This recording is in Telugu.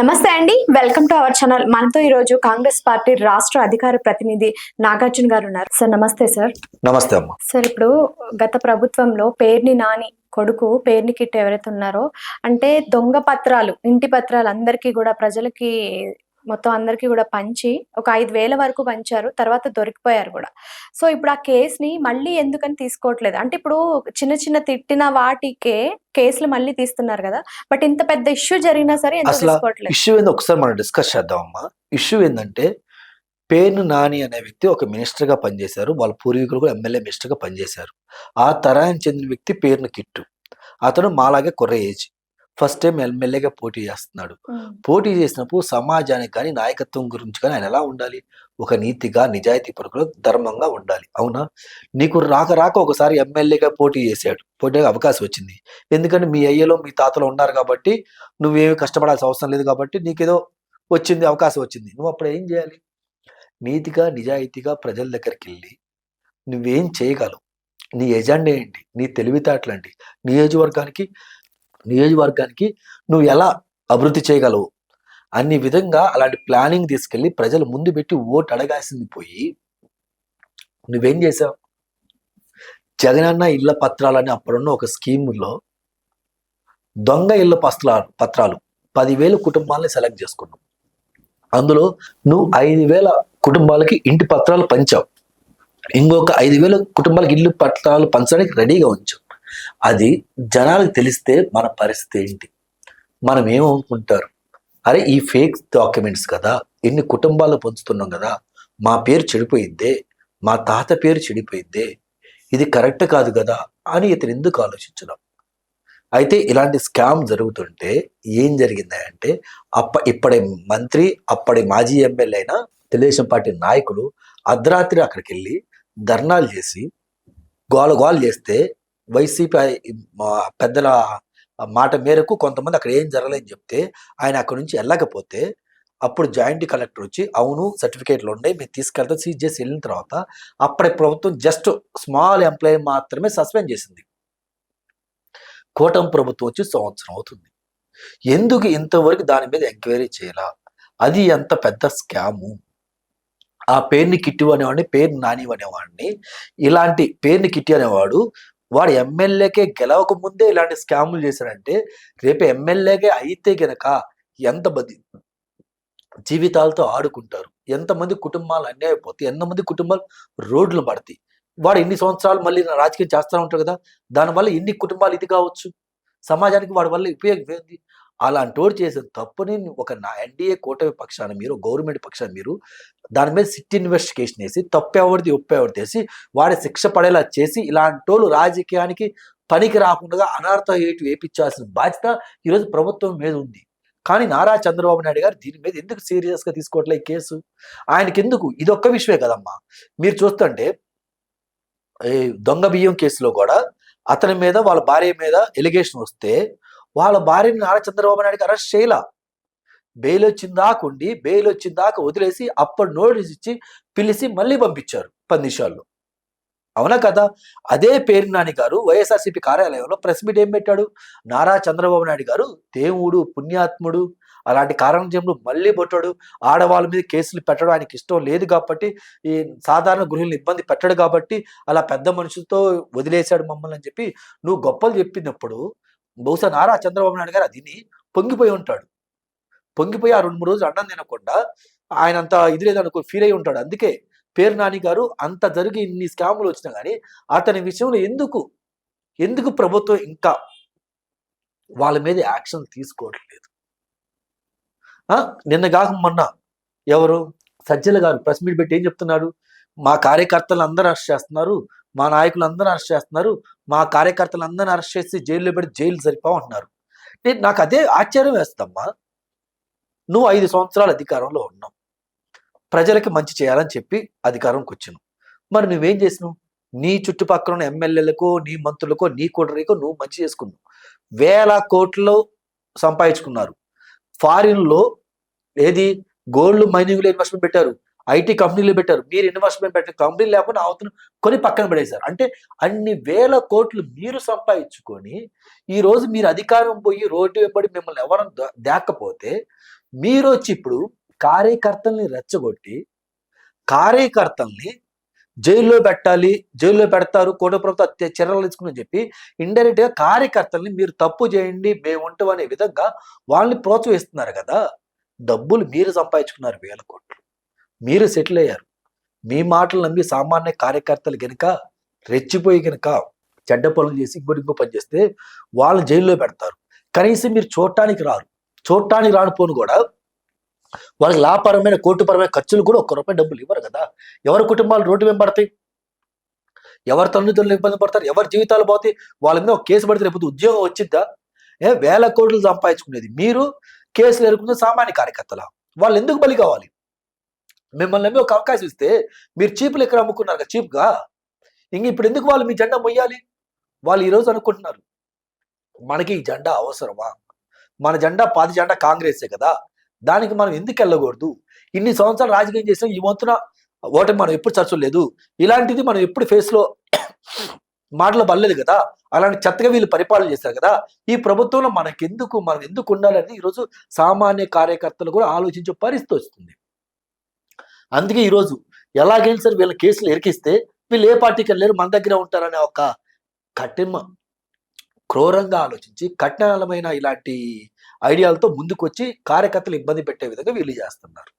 నమస్తే అండి. Welcome to our channel. మనతో ఈ రోజు కాంగ్రెస్ పార్టీ రాష్ట్ర అధికార ప్రతినిధి నాగార్జున గారు ఉన్నారు. సార్ నమస్తే సార్. నమస్తే అమ్మ. సార్ ఇప్పుడు గత ప్రభుత్వంలో పేర్ని నాని కొడుకు పేర్ని కిట్ ఎవరైతే ఉన్నారో అంటే దొంగ పత్రాలు ఇంటి పత్రాలు అందరికీ కూడా ప్రజలకి మొత్తం అందరికీ కూడా పంచి ఒక ఐదు వేల వరకు పంచారు తర్వాత దొరికిపోయారు కూడా. సో ఇప్పుడు ఆ కేసుని మళ్ళీ ఎందుకని తీసుకోవట్లేదు? అంటే ఇప్పుడు చిన్న చిన్న తిట్టిన వాటికే కేసులు మళ్ళీ తీస్తున్నారు కదా బట్ ఇంత పెద్ద ఇష్యూ జరిగినా సరే తీసుకోవట్లేదు? ఇష్యూ ఏందో ఒకసారి మనం డిస్కస్ చేద్దాం అమ్మా. ఇష్యూ ఏంటంటే పేను నాని అనే వ్యక్తి ఒక మినిస్టర్గా పనిచేశారు వాళ్ళ పూర్వీకులు కూడా ఎమ్మెల్యే మినిస్టర్గా పనిచేశారు. ఆ తరానికి చెందిన వ్యక్తి పేరును కిట్టు. అతను మాలాగే కుర్ర ఏజ్. ఫస్ట్ టైం ఎమ్మెల్యేగా పోటీ చేస్తున్నాడు. పోటీ చేసినప్పుడు సమాజానికి కానీ నాయకత్వం గురించి కానీ ఆయన ఎలా ఉండాలి? ఒక నీతిగా నిజాయితీ పరుకులు ధర్మంగా ఉండాలి. అవునా? నీకు రాక రాక ఒకసారి ఎమ్మెల్యేగా పోటీ చేశాడు. పోటీ అవకాశం వచ్చింది. ఎందుకంటే మీ అయ్యలో మీ తాతలో ఉన్నారు కాబట్టి నువ్వేమి కష్టపడాల్సిన అవసరం లేదు కాబట్టి నీకేదో వచ్చింది అవకాశం వచ్చింది. నువ్వు అప్పుడు ఏం చేయాలి? నీతిగా నిజాయితీగా ప్రజల దగ్గరికి వెళ్ళి నువ్వేం చేయగలవు? నీ ఎజెండా ఏంటి? నీ తెలివితేటలు ఏంటి? నియోజకవర్గానికి నియోజకవర్గానికి నువ్వు ఎలా అభివృద్ధి చేయగలవు? అన్ని విధంగా అలాంటి ప్లానింగ్ తీసుకెళ్ళి ప్రజలు ముందు పెట్టి ఓటు అడగాల్సింది పోయి నువ్వేం చేసావు? జగనన్న ఇళ్ళ పత్రాలని అప్పుడున్న ఒక స్కీములో దొంగ ఇళ్ళ పత్రాలు పత్రాలు పదివేల కుటుంబాలని సెలెక్ట్ చేసుకున్నావు. అందులో నువ్వు ఐదు వేల కుటుంబాలకి ఇంటి పత్రాలు పంచావు. ఇంకొక ఐదు వేల కుటుంబాలకి ఇల్లు పత్రాలు పంచడానికి రెడీగా ఉంచావు. అది జనాలకు తెలిస్తే మన పరిస్థితి ఏంటి? మనం ఏమనుకుంటారు? అరే ఈ ఫేక్ డాక్యుమెంట్స్ కదా ఎన్ని కుటుంబాలు పంచుతున్నాం కదా మా పేరు చెడిపోయిద్దే మా తాత పేరు చెడిపోయిద్దే ఇది కరెక్ట్ కాదు కదా అని ఇతను ఎందుకు ఆలోచించడం? అయితే ఇలాంటి స్కామ్ జరుగుతుంటే ఏం జరిగింది అంటే అప్ప ఇప్పటి మంత్రి అప్పటి మాజీ ఎమ్మెల్యే అయిన తెలుగుదేశం పార్టీ నాయకులు అర్ధరాత్రి అక్కడికి వెళ్ళి ధర్నాలు చేసి గోల గోల చేస్తే వైసీపీ పెద్దల మాట మేరకు కొంతమంది అక్కడ ఏం జరగలేని చెప్తే ఆయన అక్కడ నుంచి వెళ్ళకపోతే అప్పుడు జాయింట్ కలెక్టర్ వచ్చి అవును సర్టిఫికేట్లు ఉన్నాయి మీరు తీసుకెళ్తే సీజ్ చేసి వెళ్ళిన తర్వాత అప్పటి ప్రభుత్వం జస్ట్ స్మాల్ ఎంప్లాయీ మాత్రమే సస్పెండ్ చేసింది. కూటమి ప్రభుత్వం వచ్చి సంవత్సరం అవుతుంది. ఎందుకు ఇంతవరకు దాని మీద ఎంక్వైరీ చేయాలా? అది ఎంత పెద్ద స్కాము. ఆ పేరుని కిట్టు అనేవాడిని పేరు నాని అనేవాడిని ఇలాంటి పేరుని కిట్టి అనేవాడు వాడు ఎమ్మెల్యేకే గెలవక ముందే ఇలాంటి స్కాములు చేశాడంటే రేపు ఎమ్మెల్యేకే అయితే గనక ఎంత మంది జీవితాలతో ఆడుకుంటారు ఎంతమంది కుటుంబాలు అన్యాయపోతాయి ఎంతమంది కుటుంబాలు రోడ్లు పడతాయి. వాడు ఎన్ని సంవత్సరాలు మళ్ళీ రాజకీయం చేస్తూ ఉంటారు కదా దానివల్ల ఎన్ని కుటుంబాలు ఇది కావచ్చు. సమాజానికి వాడి వల్ల ఉపయోగం ఏంది? అలాంటి వాడు చేసిన తప్పుని ఒక నా ఎన్డీఏ కూటమి పక్షాన మీరు గవర్నమెంట్ పక్షాన మీరు దాని మీద సిట్ ఇన్వెస్టిగేషన్ వేసి తప్పెవరిది ఒప్పెవరిది వేసి వాడి శిక్ష పడేలా చేసి ఇలాంటి వాళ్ళు రాజకీయానికి పనికి రాకుండా అనర్థ ఏటు వేపించాల్సిన బాధ్యత ఈరోజు ప్రభుత్వం మీద ఉంది. కానీ నారా చంద్రబాబు నాయుడు గారు దీని మీద ఎందుకు సీరియస్గా తీసుకోవట్లే కేసు? ఆయనకి ఎందుకు ఇది ఒక్క విషయమే కదమ్మా. మీరు చూస్తుంటే దొంగ బియ్యం కేసులో కూడా అతని మీద వాళ్ళ భార్య మీద ఎలిగేషన్ వస్తే వాళ్ళ భార్యని నారా చంద్రబాబు నాయుడికి అరెస్ట్ చేయలా. బెయిల్ వచ్చిందాకుండి బెయిల్ వచ్చిందాక వదిలేసి అప్పుడు నోటీస్ ఇచ్చి పిలిచి మళ్ళీ పంపించారు పది నిమిషాల్లో. అవునా కదా? అదే పేరు నాని గారు వైఎస్ఆర్సీపీ కార్యాలయంలో ప్రెస్ మీట్ ఏం పెట్టాడు? నారా చంద్రబాబు నాయుడు గారు దేవుడు పుణ్యాత్ముడు అలాంటి కారణజములు మళ్ళీ పుట్టాడు. ఆడవాళ్ళ మీద కేసులు పెట్టడం ఆయనకి ఇష్టం లేదు కాబట్టి ఈ సాధారణ గృహిణులు ఇబ్బంది పెట్టడు కాబట్టి అలా పెద్ద మనుషులతో వదిలేశాడు మమ్మల్ని అని చెప్పి నువ్వు గొప్పలు చెప్పినప్పుడు బహుశా నారా చంద్రబాబు నాయుడు గారు అదిని పొంగిపోయి ఉంటాడు. పొంగిపోయి ఆ రెండు మూడు రోజులు అన్నం తినకుండా ఆయన అంత ఇది లేదనుకో ఫీల్ అయి ఉంటాడు. అందుకే పేరు నాని గారు అంత జరిగి ఇన్ని స్కాములు వచ్చినా కానీ అతని విషయంలో ఎందుకు ఎందుకు ప్రభుత్వం ఇంకా వాళ్ళ మీద యాక్షన్ తీసుకోవట్లేదు? నిన్న కాక మొన్న ఎవరు? సజ్జల గారు ప్రెస్ మీట్ పెట్టి ఏం చెప్తున్నారు? మా కార్యకర్తలు అందరూ అరెస్ట్ చేస్తున్నారు. మా నాయకులు అందరూ అరెస్ట్ చేస్తున్నారు. మా కార్యకర్తలు అందరిని అరెస్ట్ చేసి జైల్లో పెట్టి జైలు సరిపోవు అంటున్నారు నేను నాకు అదే ఆశ్చర్యం వేస్తమ్మా నువ్వు ఐదు సంవత్సరాలు అధికారంలో ఉన్నావు. ప్రజలకి మంచి చేయాలని చెప్పి అధికారంకి వచ్చినావు. మరి నువ్వేం చేసినావు? నీ చుట్టుపక్కల ఉన్న ఎమ్మెల్యేలకో నీ మంత్రులకో నీ కూటరికో నువ్వు మంచి చేసుకున్నావు. వేల కోట్లు సంపాదించుకున్నారు. ఫారిన్లో ఏది? గోల్డ్ మైనింగ్లో ఇన్వెస్ట్మెంట్ పెట్టారు. ఐటీ కంపెనీలు పెట్టారు. మీరు ఇన్వెస్ట్మెంట్ పెట్టిన కంపెనీ లేకుండా అవతను కొని పక్కన పడేశారు. అంటే అన్ని వేల కోట్లు మీరు సంపాదించుకొని ఈరోజు మీరు అధికారం పోయి రోడ్డు వెంబడి మిమ్మల్ని ఎవరు దాకపోతే మీరు వచ్చి ఇప్పుడు కార్యకర్తల్ని రెచ్చగొట్టి కార్యకర్తల్ని జైల్లో పెట్టాలి. జైల్లో పెడతారు. కోట ప్రభుత్వం అత్య- చర్యలు తీసుకుని చెప్పి ఇండైరెక్ట్గా కార్యకర్తల్ని మీరు తప్పు చేయండి మేము ఉంటాం అనే విధంగా వాళ్ళని ప్రోత్సహిస్తున్నారు కదా. డబ్బులు మీరు సంపాదించుకున్నారు వేల కోట్లు. మీరు సెటిల్ అయ్యారు. మీ మాటలు నమ్మి సామాన్య కార్యకర్తలు గనుక రెచ్చిపోయి గనుక చెడ్డ పనులు చేసి ఇంకోటి ఇంకో పని చేస్తే వాళ్ళు జైల్లో పెడతారు. కనీసం మీరు చూడటానికి రారు. చూడటానికి రానిపోను కూడా వాళ్ళకి లాభపరమైన కోర్టుపరమైన ఖర్చులు కూడా ఒక్క రూపాయి డబ్బులు ఇవ్వరు కదా. ఎవరి కుటుంబాలు రోడ్డు వెంబడతాయి ఎవరి తల్లిదండ్రులు ఇబ్బంది పడతారు? ఎవరి జీవితాలు పోతాయి? వాళ్ళ మీద ఒక కేసు పడితే లేకపోతే ఉద్యోగం వచ్చిద్దా? ఏ వేల కోట్లు సంపాదించుకునేది మీరు? కేసులు ఎదుర్కొన్న సామాన్య కార్యకర్తల. వాళ్ళు ఎందుకు బలి కావాలి? మిమ్మల్ని నమ్మి ఒక అవకాశం ఇస్తే మీరు చీపులు ఎక్కడ అమ్ముకున్నారు కదా చీప్గా? ఇంక ఇప్పుడు ఎందుకు వాళ్ళు మీ జెండా మొయ్యాలి? వాళ్ళు ఈరోజు అనుకుంటున్నారు మనకి ఈ జెండా అవసరమా? మన జెండా పాతి జెండా కాంగ్రెసే కదా దానికి మనం ఎందుకు వెళ్ళకూడదు? ఇన్ని సంవత్సరాలు రాజకీయం చేసినా ఈ వంతున ఓటమి మనం ఎప్పుడు చర్చలు లేదు. ఇలాంటిది మనం ఎప్పుడు ఫేస్లో మాటలు పడలేదు కదా అలాంటి చెత్తగా వీళ్ళు పరిపాలన చేశారు కదా ఈ ప్రభుత్వంలో మనకెందుకు మనం ఎందుకు ఉండాలని ఈరోజు సామాన్య కార్యకర్తలు కూడా ఆలోచించే పరిస్థితి వస్తుంది. అందుకే ఈరోజు ఎలాగైనా సరే వీళ్ళ కేసులు ఎరికిస్తే వీళ్ళు ఏ పార్టీకి వెళ్ళారు మన దగ్గర ఉంటారనే ఒక కఠిన క్రూరంగా ఆలోచించి కఠినమైన ఇలాంటి ఐడియాలతో ముందుకొచ్చి కార్యకర్తలు ఇబ్బంది పెట్టే విధంగా వీళ్ళు చేస్తున్నారు.